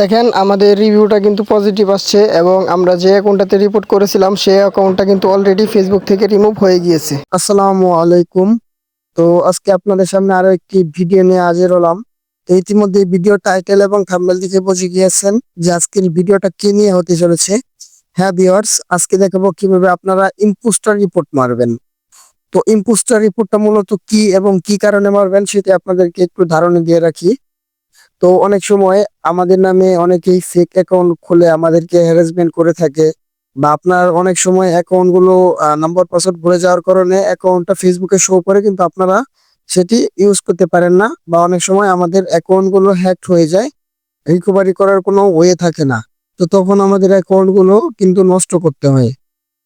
দেখেন, আমাদের রিভিউটা কিন্তু পজিটিভ আসছে এবং আমরা যে অ্যাকাউন্টটাতে রিপোর্ট করেছিলাম, সেই অ্যাকাউন্টটা কিন্তু অলরেডি ফেসবুক থেকে রিমুভ হয়ে গিয়েছে। আসসালামু আলাইকুম। তো আজকে আপনাদের সামনে আরও একটি ভিডিও নিয়ে হাজির হলাম। তো ইতিমধ্যে ভিডিও টাইটেল এবং থাম্বনেল দিকে বুঝে গিয়েছেন যে আজকের ভিডিওটা কি নিয়ে হতে চলেছে। হ্যাঁ ভিউয়ার্স আজকে দেখাবো কীভাবে আপনারা ইম্পোস্টার রিপোর্ট মারবেন। তো ইম্পোস্টার রিপোর্টটা মূলত কি এবং কি কারণে মারবেন, সেটা আপনাদেরকে একটু ধারণা দিয়ে রাখি। তো অনেক সময় আমাদের নামে অনেকেই ফেক অ্যাকাউন্ট খুলে আমাদেরকে হ্যারাসমেন্ট করে থাকে বা আপনার অনেক সময় অ্যাকাউন্টগুলো নাম্বার পাসওয়ার্ড ভুলে যাওয়ার কারণে অ্যাকাউন্টটা ফেসবুকে শো করে কিন্তু আপনারা সেটি ইউজ করতে পারেন না বা অনেক সময় আমাদের অ্যাকাউন্টগুলো হ্যাকড হয়ে যায় রিকভারি করার কোনো ওয়ে থাকে না। তো তখন আমাদের অ্যাকাউন্টগুলো কিন্তু নষ্ট করতে হয়।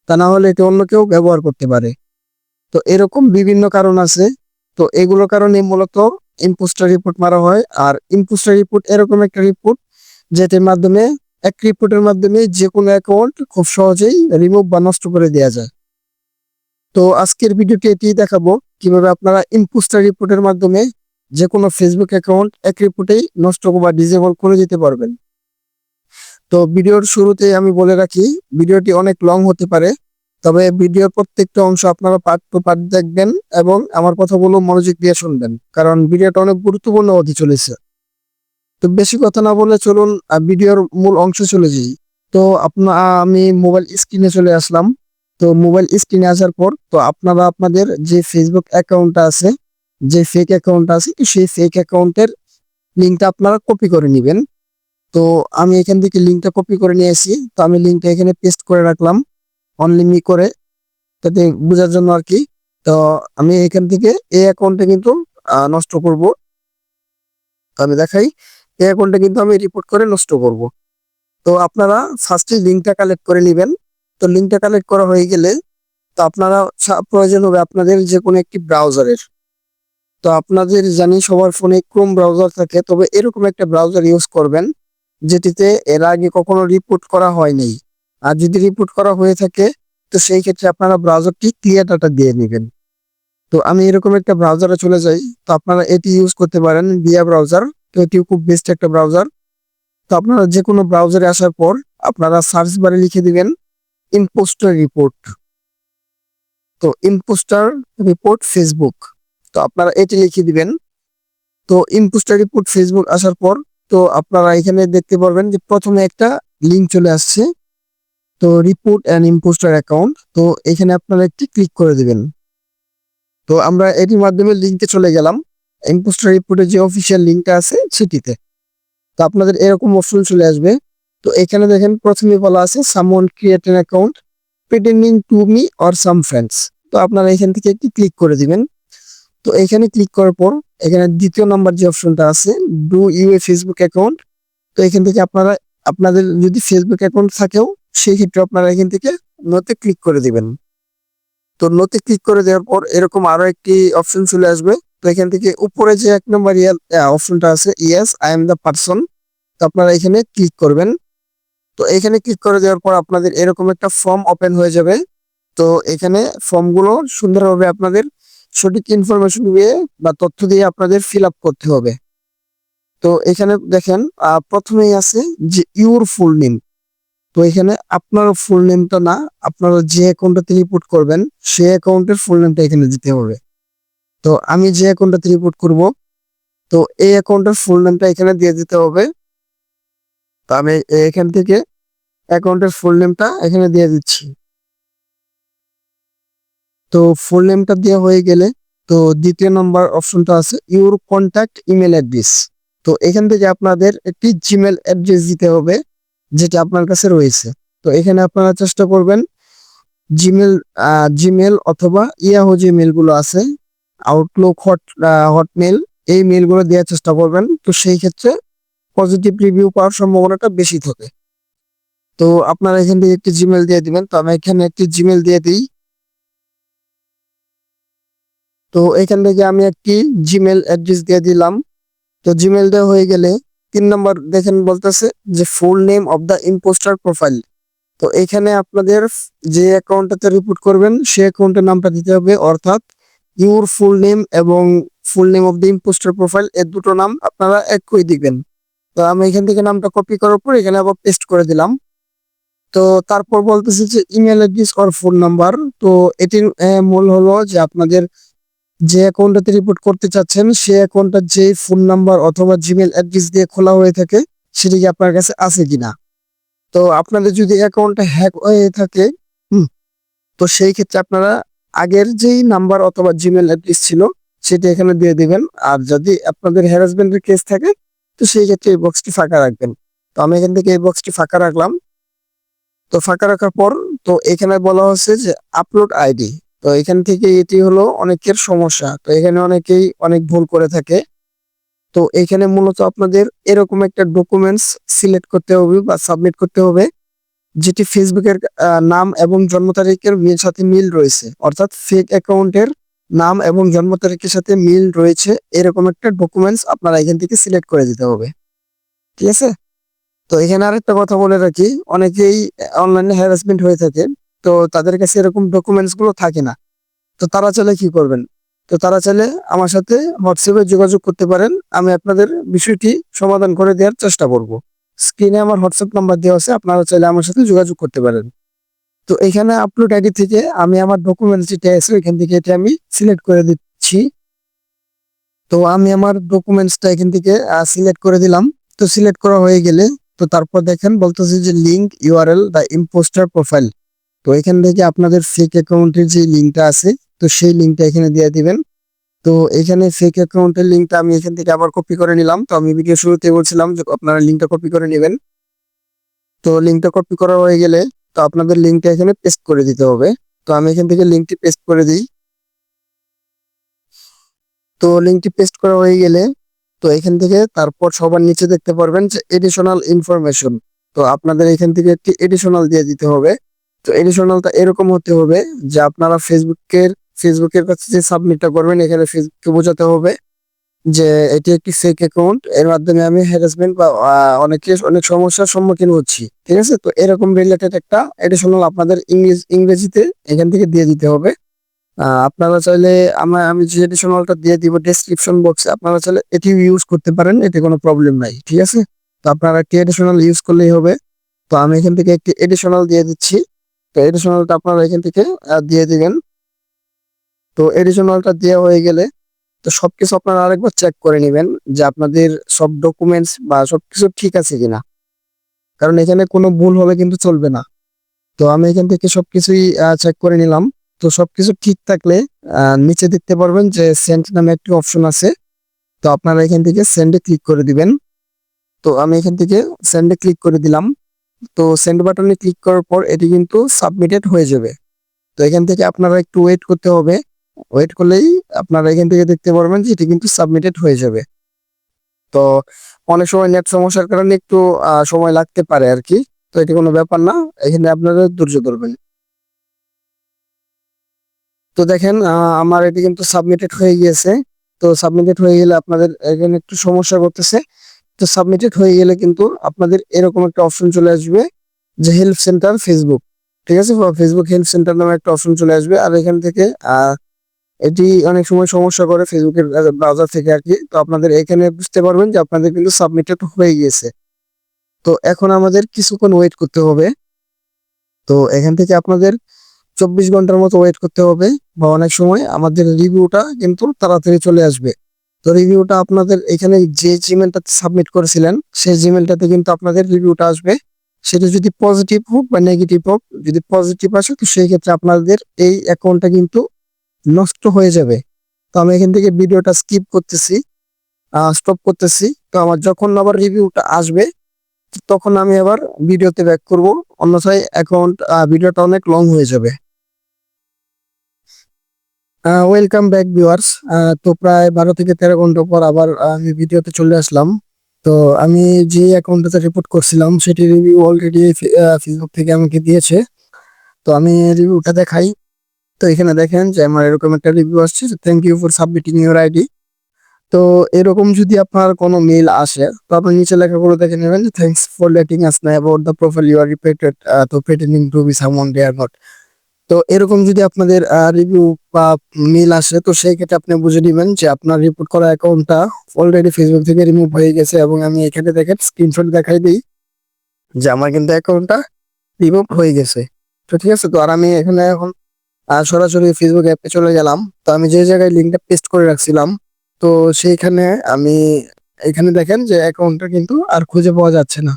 তা না হলে এটি অন্য কেউ ব্যবহার করতে পারে। তো এরকম বিভিন্ন কারণ আছে। তো এগুলো কারণে মূলত ইম্পোস্টার রিপোর্ট মারা হয়। আর ইম্পোস্টার রিপোর্ট এরকম একটা রিপোর্ট যেটির মাধ্যমে, এক রিপোর্টের মাধ্যমে যে কোনো অ্যাকাউন্ট খুব সহজেই রিমুভ বা নষ্ট করে দেওয়া যায়। তো আজকের ভিডিওটি এটি দেখাবো কীভাবে আপনারা ইম্পোস্টার রিপোর্টের মাধ্যমে যে কোনো ফেসবুক অ্যাকাউন্ট এক রিপোর্টেই নষ্ট বা ডিজেবল করে দিতে পারবেন। তো ভিডিওর শুরুতে আমি বলে রাখি, ভিডিওটি অনেক লং হতে পারে। তবে ভিডিওর প্রত্যেকটা অংশ আপনারা পার্ট টু পার্ট দেখবেন এবং আমার কথাগুলো মনোযোগ দিয়ে শুনবেন, কারণ ভিডিওটা অনেক গুরুত্বপূর্ণ হতে চলেছে। তো বেশি কথা না বলে চলুন ভিডিওর মূল অংশ চলে যাই। তো আপনার আমি মোবাইল স্ক্রিনে চলে আসলাম। তো মোবাইল স্ক্রিনে আসার পর, তো আপনারা আপনাদের যে ফেসবুক অ্যাকাউন্টটা আছে, যে ফেক অ্যাকাউন্ট আছে সেই ফেক অ্যাকাউন্টের লিঙ্কটা আপনারা কপি করে নেবেন। তো আমি এখান থেকে লিঙ্কটা কপি করে নিয়ে আসি। তো আমি লিঙ্কটা এখানে পেস্ট করে রাখলাম। অনলি মি করে তাতে বোঝার জন্য আর কি। তো আমি এখান থেকে এই অ্যাকাউন্টে কিন্তু নষ্ট করব। আমি দেখাই, এই অ্যাকাউন্টে কিন্তু আমি রিপোর্ট করে নষ্ট করব। তো আপনারা ফার্স্টে লিঙ্কটা কালেক্ট করে নেবেন। তো লিঙ্কটা কালেক্ট করা হয়ে গেলে, তো আপনারা প্রয়োজন হবে আপনাদের যে কোনো একটি ব্রাউজারের তো আপনাদের জানি সবার ফোনে ক্রোম ব্রাউজার থাকে, তবে এরকম একটা ব্রাউজার ইউজ করবেন, যেটিতে এর আগে কখনো রিপোর্ট করা হয়নি আর যদি রিপোর্ট করা হয়ে থাকে, তো সেই ক্ষেত্রে আপনারা ব্রাউজারটি ক্লিয়ার ডাটা দিয়ে নেবেন। তো আমি এরকম একটা ব্রাউজারে চলে যাই, তো আপনারা এটি ইউজ করতে পারেন বিয়া ব্রাউজার তো এটিও খুব বেস্ট একটা ব্রাউজার তো আপনারা যে কোনো ব্রাউজারে আসার পর আপনারা সার্চ বারে লিখে দিবেন ইম্পোস্টার রিপোর্ট তো ইম্পোস্টার রিপোর্ট ফেসবুক তো আপনারা এটি লিখে দিবেন। তো ইম্পোস্টার রিপোর্ট ফেসবুক আসার পর, তো আপনারা এখানে দেখতে পারবেন যে প্রথমে একটা লিঙ্ক চলে আসছে। তো রিপোর্ট অ্যান্ড ইম্পোস্টার অ্যাকাউন্ট তো এখানে আপনারা একটি ক্লিক করে দিবেন। তো আমরা এটির মাধ্যমে লিঙ্কে চলে গেলাম। ইম্পোস্টার রিপোর্টের যে অফিসিয়াল লিঙ্কটা আছে সেটিতে। তো আপনাদের এরকম অপশন চলে আসবে। তো এখানে দেখেন প্রথমে বলা আছে someone create an account pretending to me or some friends তো আপনারা এখান থেকে একটি ক্লিক করে দিবেন। তো এখানে ক্লিক করার পর এখানে দ্বিতীয় নাম্বার যে অপশনটা আছে do you a Facebook account তো এখান থেকে আপনারা, আপনাদের যদি ফেসবুক অ্যাকাউন্ট থাকেও সেই ক্ষেত্রে আপনারা এখান থেকে নোতে ক্লিক করে দিবেন। তো নোতে ক্লিক করে দেওয়ার পর এরকম আরও একটি অপশন চলে আসবে। তো এখান থেকে উপরে যে এক নম্বর অপশনটা আছে yes I am the person তো আপনারা এখানে ক্লিক করবেন। তো এখানে ক্লিক করে দেওয়ার পর আপনাদের এরকম একটা ফর্ম ওপেন হয়ে যাবে। তো এখানে ফর্মগুলো সুন্দরভাবে আপনাদের সঠিক ইনফরমেশন দিয়ে বা তথ্য দিয়ে আপনাদের ফিল আপ করতে হবে। তো এখানে দেখেন প্রথমেই আছে যে ইউর ফুল নেম তো এখানে আপনার ফুল নেমটা না, আপনারা যে অ্যাকাউন্টটাতে রিপোর্ট করবেন সে অ্যাকাউন্টের ফুল নেমটা এখানে দিতে হবে। তো আমি যে অ্যাকাউন্টটাতে রিপোর্ট করব, তো এই অ্যাকাউন্টের ফুল নেমটা এখানে দিয়ে দিতে হবে। তো আমি এখান থেকে অ্যাকাউন্টের ফুল নেমটা এখানে দিয়ে দিচ্ছি। তো ফুল নেমটা দেওয়া হয়ে গেলে, তো দ্বিতীয় নম্বর অপশনটা আছে ইউর কন্ট্যাক্ট ইমেল অ্যাড্রেস তো এখান থেকে আপনাদের একটি জিমেল অ্যাড্রেস দিতে হবে। যেটা আপনার কাছে রয়েছে। তো এখানে আপনারা চেষ্টা করবেন জিমেল জিমেল অথবা ইয়াহু যে মেলগুলো আছে আউটলুক হট হটমেল এই মেলগুলো দেওয়ার চেষ্টা করবেন। তো সেই ক্ষেত্রে পজিটিভ রিভিউ পাওয়ার সম্ভাবনাটা বেশি থাকে। তো আপনারা এখান থেকে একটি জিমেল দিয়ে দিবেন। তো আমি এখানে একটি জিমেল দিয়ে দিই। তো এখান থেকে আমি একটি জিমেল অ্যাড্রেস দিয়ে দিলাম। তো জিমেল দেওয়া হয়ে গেলে তিন নম্বর দেখেন বলতেছে যে full name of the impostor profile তো এখানে আপনাদের যে অ্যাকাউন্টটাতে রিপোর্ট করবেন, সেই অ্যাকাউন্টের নামটা দিতে হবে, অর্থাৎ ইউর ফুল নেম এবং full name of the impostor profile এর দুটো নাম আপনারা এক একই দিবেন তো আমি এখান থেকে নামটা কপি করার পর এখানে আবার পেস্ট করে দিলাম। তো তারপর বলতেছে যে ইমেল অ্যাড্রেস আর ফোন নাম্বার তো এটির মূল হলো যে আপনাদের যে অ্যাকাউন্টটাতে রিপোর্ট করতে চাচ্ছেন সেই অ্যাকাউন্টটা যে ফোন নাম্বার অথবা জিমেল অ্যাড্রেস দিয়ে খোলা হয়ে থাকে সেটা কি আপনার কাছে আছে কিনা? তো আপনাদের যদি অ্যাকাউন্টটা হ্যাক হয়ে থাকে হুম, তো সেই ক্ষেত্রে আপনারা আগের যেই নাম্বার অথবা জিমেল অ্যাড্রেস ছিল সেটা এখানে দিয়ে দিবেন। আর যদি আপনাদের হ্যারাসমেন্টের কেস থাকে তো সেই ক্ষেত্রে এই বক্সটি ফাঁকা রাখবেন। তো আমি এখান থেকে এই বক্সটি ফাঁকা রাখলাম। তো ফাঁকা রাখার পর তো এখানে বলা হচ্ছে যে আপলোড আইডি তো এখান থেকে এটি হলো অনেকের সমস্যা। তো এখানে অনেকেই অনেক ভুল করে থাকে। তো এখানে মূলত আপনাদের এরকম একটা ডকুমেন্টস সিলেক্ট করতে হবে বা সাবমিট করতে হবে, যেটি ফেসবুকের নাম এবং জন্ম তারিখের সাথে মিল রয়েছে। অর্থাৎ ফেক অ্যাকাউন্টের নাম এবং জন্ম তারিখের সাথে মিল রয়েছে, এরকম একটা ডকুমেন্টস আপনারা এখান থেকে সিলেক্ট করে দিতে হবে। ঠিক আছে? তো এখানে আরেকটা কথা বলে রাখি। অনেকেই অনলাইনে হ্যারাসমেন্ট হয়ে থাকে তো তাদের কাছে এরকম ডকুমেন্টসগুলো থাকে না। তো তারা চাইলে কি করবেন? তো তারা চাইলে আমার সাথে হোয়াটসঅ্যাপে যোগাযোগ করতে পারেন। আমি আপনাদের বিষয়টি সমাধান করে দেওয়ার চেষ্টা করব। স্ক্রিনে আমার হোয়াটসঅ্যাপ নাম্বার দেওয়া আছে, আপনারা চাইলে আমার সাথে যোগাযোগ করতে পারেন। তো এখানে আপলোড আইডি থেকে আমি আমার ডকুমেন্টস যেটা আছে, এখান থেকে এটা আমি সিলেক্ট করে দিচ্ছি। তো আমি আমার ডকুমেন্টসটা এখান থেকে সিলেক্ট করে দিলাম। তো সিলেক্ট করা হয়ে গেলে, তো তারপর দেখেন বলতেছে যে link URL the impostor profile তো এখান থেকে আপনাদের ফেক অ্যাকাউন্টের যে লিঙ্কটা আছে, তো সেই লিঙ্কটা এখানে দিয়ে দিবেন। তো এখানে ফেক অ্যাকাউন্টের লিঙ্কটা আমি এখান থেকে আবার কপি করে নিলাম। তো আমি ভিডিও শুরুতে বলছিলাম যে আপনারা লিঙ্কটা কপি করে নেবেন। তো লিঙ্কটা কপি করা হয়ে গেলে তো আপনাদের লিঙ্কটা এখানে পেস্ট করে দিতে হবে। তো আমি এখান থেকে লিঙ্কটি পেস্ট করে দিই। তো লিঙ্কটি পেস্ট করা হয়ে গেলে তো এখান থেকে তারপর সবার নিচে দেখতে পারবেন যে এডিশনাল ইনফরমেশন তো আপনাদের এখান থেকে একটি এডিশনাল দিয়ে দিতে হবে। তো এডিশনালটা এরকম হতে হবে যে আপনারা ফেসবুকের ফেসবুকের কাছে যে সাবমিটটা করবেন, এখানে ফেসবুককে বোঝাতে হবে যে এটি একটি ফেক অ্যাকাউন্ট এর মাধ্যমে আমি হ্যারাসমেন্ট বা অনেকে অনেক সমস্যার সম্মুখীন হচ্ছি, ঠিক আছে? তো এরকম রিলেটেড একটা এডিশনাল আপনাদের ইংলিশ ইংরেজিতে এখান থেকে দিয়ে দিতে হবে। আপনারা চাইলে আমরা, আমি যে এডিশনালটা দিয়ে দিব ডেসক্রিপশন বক্সে আপনারা চাইলে এটি ইউজ করতে পারেন, এতে কোনো প্রবলেম নাই, ঠিক আছে? তো আপনারা একটি এডিশনাল ইউজ করলেই হবে। তো আমি এখান থেকে একটি এডিশনাল দিয়ে দিচ্ছি। তো এডিশনালটা আপনারা এখান থেকে দিয়ে দিবেন। তো এডিশনালটা দেওয়া হয়ে গেলে, তো সবকিছু আপনারা আরেকবার চেক করে নেবেন যে আপনাদের সব ডকুমেন্টস বা সবকিছু ঠিক আছে কিনা। কারণ এখানে কোনো ভুল হলে কিন্তু চলবে না। তো আমি এখান থেকে সবকিছুই চেক করে নিলাম। তো সবকিছু ঠিক থাকলে নিচে দেখতে পারবেন যে সেন্ট নামে একটি অপশন আছে। তো আপনারা এখান থেকে সেন্ডে ক্লিক করে দিবেন। তো আমি এখান থেকে সেন্ডে ক্লিক করে দিলাম। তো সেন্ড বাটনে ক্লিক করার পর এটি কিন্তু সাবমিটেড হয়ে যাবে। তো এখান থেকে আপনারা একটু ওয়েট করতে হবে। ওয়েট করলেই আপনারা এখান থেকে দেখতে পারবেন যে এটি কিন্তু সাবমিটেড হয়ে যাবে। তো অনেক সময় নেট সমস্যার কারণে একটু সময় লাগতে পারে আর কি তো এটি কোনো ব্যাপার না, এখানে আপনারা ধৈর্য ধরবেন। তো দেখেন আমার এটি কিন্তু সাবমিটেড হয়ে গিয়েছে। তো সাবমিটেড হয়ে গেলে আপনাদের এখানে একটু সমস্যা করতেছে। তো সাবমিটেড হয়ে গেলে কিন্তু আপনাদের এরকম একটা অপশন চলে আসবে যে হেল্প সেন্টার ফেসবুক ঠিক আছে? ফেসবুক হেল্প সেন্টার নামে একটা অপশন চলে আসবে। আর এখান থেকে এটি অনেক সময় সমস্যা করে ফেসবুকের ব্রাউজার থেকে আর কি। তো আপনাদের এখানে বুঝতে পারবেন যে আপনাদের কিন্তু সাবমিটেড হয়ে গিয়েছে। তো এখন আমাদের কিছুক্ষণ ওয়েট করতে হবে। তো এখান থেকে আপনাদের চব্বিশ ঘণ্টার মতো ওয়েট করতে হবে। বা অনেক সময় আমাদের রিভিউটা কিন্তু তাড়াতাড়ি চলে আসবে। তো রিভিউটা আপনাদের এখানে যে জিমেলটাতে সাবমিট করেছিলেন, সেই জিমেলটাতে কিন্তু আপনাদের রিভিউটা আসবে। সেটা যদি পজিটিভ হোক বা নেগেটিভ হোক, যদি পজিটিভ আসে, তো সেই ক্ষেত্রে আপনাদের এই অ্যাকাউন্টটা কিন্তু নষ্ট হয়ে যাবে। তো আমি এখান থেকে ভিডিওটা স্কিপ করতেছি স্টপ করতেছি। তো আমার যখন আবার রিভিউটা আসবে, তখন আমি আবার ভিডিওতে ব্যাক করব। অন্যথায় অ্যাকাউন্ট ভিডিওটা অনেক লং হয়ে যাবে। ওয়েলকাম ব্যাক ভিউয়ার্স তো প্রায় বারো থেকে তেরো ঘণ্টা পর আবার আমি ভিডিওতে চলে আসলাম। তো আমি যে অ্যাকাউন্টটাতে রিপোর্ট করছিলাম, সেটি রিভিউ অলরেডি ফেসবুক থেকে আমাকে দিয়েছে। তো আমি রিভিউটা দেখাই। তো এখানে দেখেন যে আমার এরকম একটা রিভিউ আসছে। Thank you for submitting your ID তো এরকম যদি আপনার কোনো মেল আসে, তো আপনি নিচে লেখা করে দেখে নেবেন যে thanks for letting us know about the profile you are reported তো pretending to be someone they are not তো এরকম যদি আপনাদের রিভিউ বা মিল আসে, তো সেই ক্ষেত্রে আপনি বুঝে দিবেন যে আপনার রিপোর্ট করা অ্যাকাউন্টটা অলরেডি ফেসবুক থেকে রিমুভ হয়ে গেছে এবং আমি এখানে দেখেন স্ক্রিনশট দেখাই দিই যে আমার কিন্তু অ্যাকাউন্টটা রিমুভ হয়ে গেছে। তো ঠিক আছে, তো আর আমি এখানে এখন সরাসরি ফেসবুক অ্যাপে চলে গেলাম। তো আমি যে জায়গায় লিঙ্কটা পেস্ট করে রাখছিলাম, তো সেইখানে আমি এখানে দেখেন যে অ্যাকাউন্টটা কিন্তু আর খুঁজে পাওয়া যাচ্ছে না।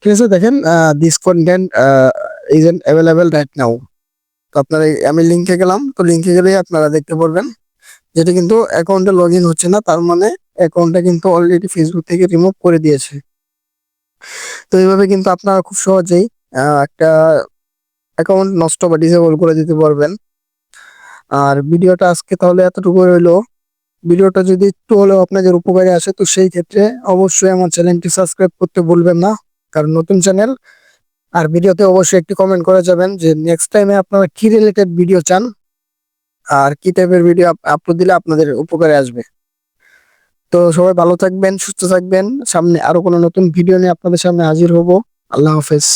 ঠিক আছে, দেখেন this content is available right now তো আপনারা আমি লিঙ্কে গেলাম, তো লিঙ্কে গেলেই আপনারা দেখতে পারবেন। যেটা কিন্তু অ্যাকাউন্টে লগ হচ্ছে না, তার মানে অ্যাকাউন্টটা কিন্তু অলরেডি ফেসবুক থেকে রিমুভ করে দিয়েছে। তো এইভাবে কিন্তু আপনারা খুব সহজেই একটা অ্যাকাউন্ট নষ্ট বা ডিসেবল করে দিতে পারবেন। আর ভিডিওটা আজকে তাহলে এতটুকু রইল। ভিডিওটা যদি একটু হলেও আপনাদের উপকারে আসে, তো সেই ক্ষেত্রে অবশ্যই আমার চ্যানেলটি সাবস্ক্রাইব করতে ভুলবেন না। কারণ নতুন চ্যানেল আর ভিডিওতে অবশ্যই একটি কমেন্ট করে যাবেন যে নেক্সট টাইমে আপনারা কি রিলেটেড ভিডিও চান আর কি টাইপের ভিডিও আপলোড দিলে আপনাদের উপকারে আসবে। তো সবাই ভালো থাকবেন, সুস্থ থাকবেন। সামনে আরও কোনো নতুন ভিডিও নিয়ে আপনাদের সামনে হাজির হব। আল্লাহ হাফেজ।